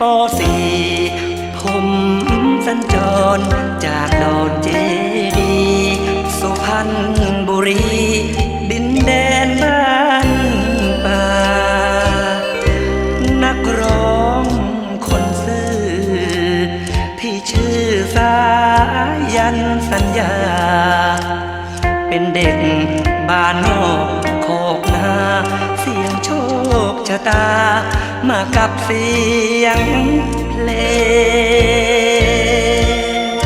ปสี่ผมสัญจรจากดอนเจดีย์สุพรรณบุรี ดินแดนบ้านป่า นักร้องคนซื่อ ที่ชื่อสายันสัญญา เป็นเด็กบ้านนอกโคกนา เสียงโชคชะตา มากับเสียงเพลง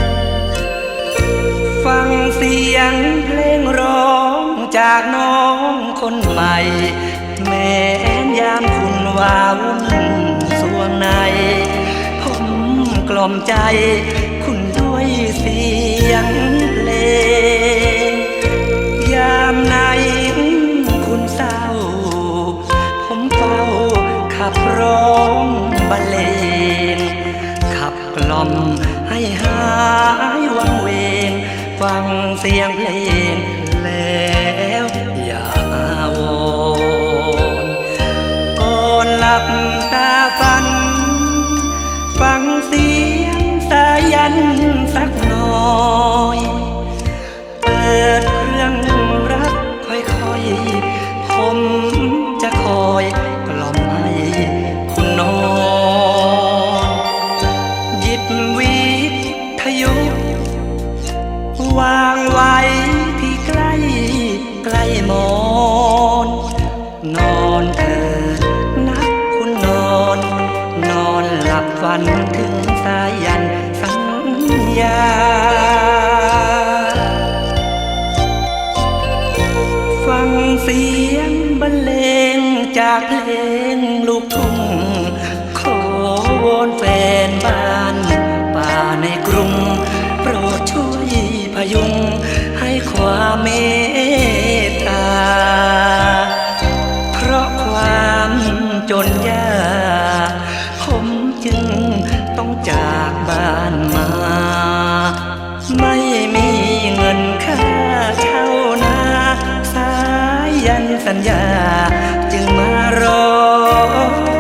ฟังเสียงเพลงร้องจากน้องคนใหม่ แม้นยามคุณวาวุ่นสวงใน ผมกล่อมใจ คุณด้วยเสียงเพลง ยามไหนคุณเศร้าับร้องบรรเลงขับกล่อมให้หายวังเวงฟังเสียงเพลง วิทยุ วางไว้ที่ใกล้ใกล้หมอนนอนเถิดนักคุณนอน นอนหลับฝันถึงสายันสัญญาฟังเสียงบรรเลงจากเพลงลูกทุ่งขอวอนแฟนบ้าน จากบ้านมา ไม่มีเงินค่าเช่านาสายันสัญญาจึงมารอ